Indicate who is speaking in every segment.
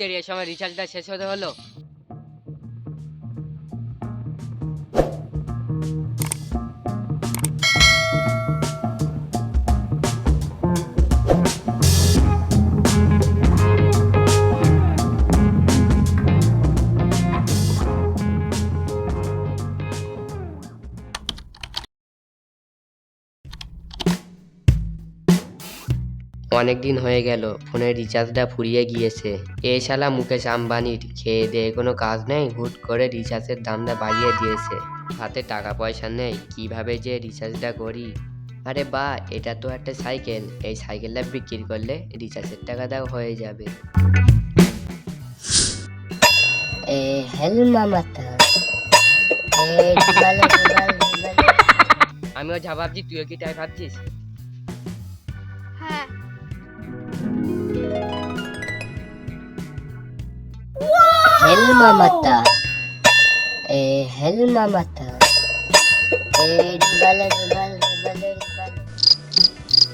Speaker 1: ধরতে এ সময় রিচার্জটা শেষ হতে হলো। অনেক দিন হয়ে গেল ফোনের রিচার্জটা ফুরিয়ে গিয়েছে। এ শালা মুকেশ আম্বানির খেয়ে দিয়ে কোনো কাজ নেই হুট করে রিচার্জের দামটা বাড়িয়ে দিয়েছে। হাতে টাকা পয়সা নেই কীভাবে যে রিচার্জটা করি? আরে বা এটা তো একটা সাইকেল এই সাইকেলটা বিক্রি করলে রিচার্জের টাকাটাও হয়ে যাবে।
Speaker 2: dibalik, dibalik.
Speaker 1: আমিও যা ভাবছি তুইও কি তাই ভাবছিস?
Speaker 2: Helma mata. Eh, helma mata. Eh, dibalik, dibalik, dibalik, dibalik.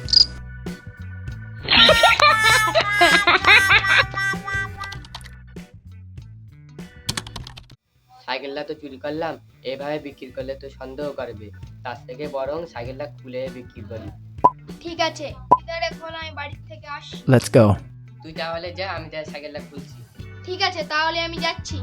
Speaker 1: সাইকেলটা তো চুরি করলাম এভাবে বিক্রি করলে তো সন্দেহ করবে তার থেকে বরং সাইকেলটা খুলে বিক্রি করি
Speaker 3: ঠিক আছে খোলা আমি বাড়ির থেকে আস
Speaker 4: Let's go.
Speaker 1: তুই তাহলে যা আমি তার সাইকেলটা খুলছি
Speaker 3: ঠিক আছে তাহলে আমি যাচ্ছি।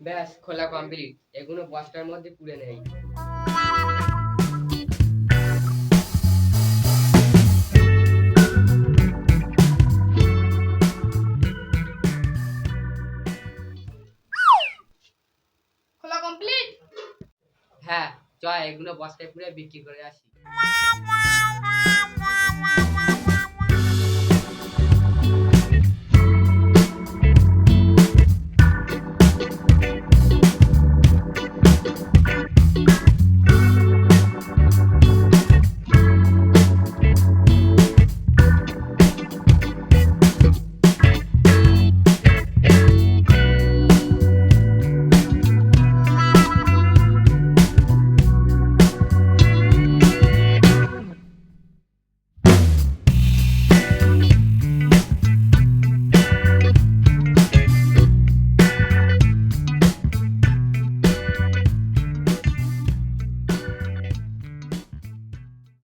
Speaker 1: ব্যাস খোলা কমপ্লিট এগুলো বস্তার মধ্যে পুড়ে নেই।
Speaker 3: কমপ্লিট
Speaker 1: হ্যাঁ চ এগুলো বস্তায় পুড়ে বিক্রি করে আসি।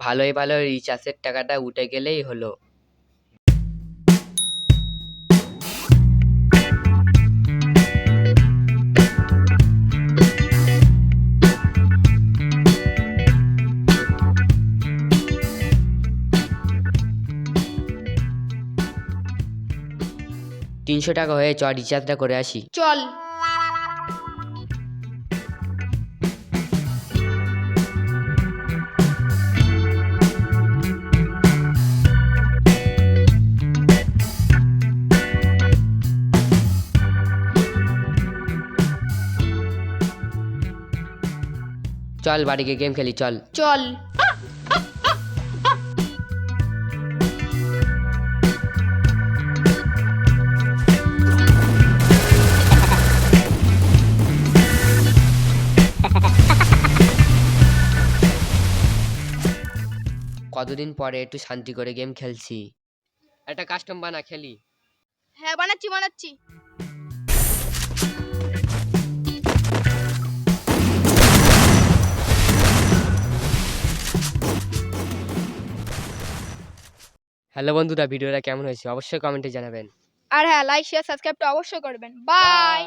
Speaker 1: ভালোই ভালো রিচার্জের টাকাটা উঠে গেলেই হলো। তিনশো টাকা হয়ে চ রিচার্জটা করে আসি।
Speaker 3: চল।
Speaker 1: চল বাড়িকে গেম খেলি চল।
Speaker 3: চল।
Speaker 1: কতদিন পরে একটু শান্তি করে গেম খেলছি। একটা কাস্টম বানা খেলি।
Speaker 3: হ্যাঁ বানাচ্ছি বানাচ্ছি।
Speaker 1: হ্যালো বন্ধুরা ভিডিওটা কেমন হয়েছে? অবশ্যই কমেন্টে জানাবেন।
Speaker 3: আর হ্যাঁ লাইক শেয়ার সাবস্ক্রাইবটা অবশ্যই করবেন। বাই.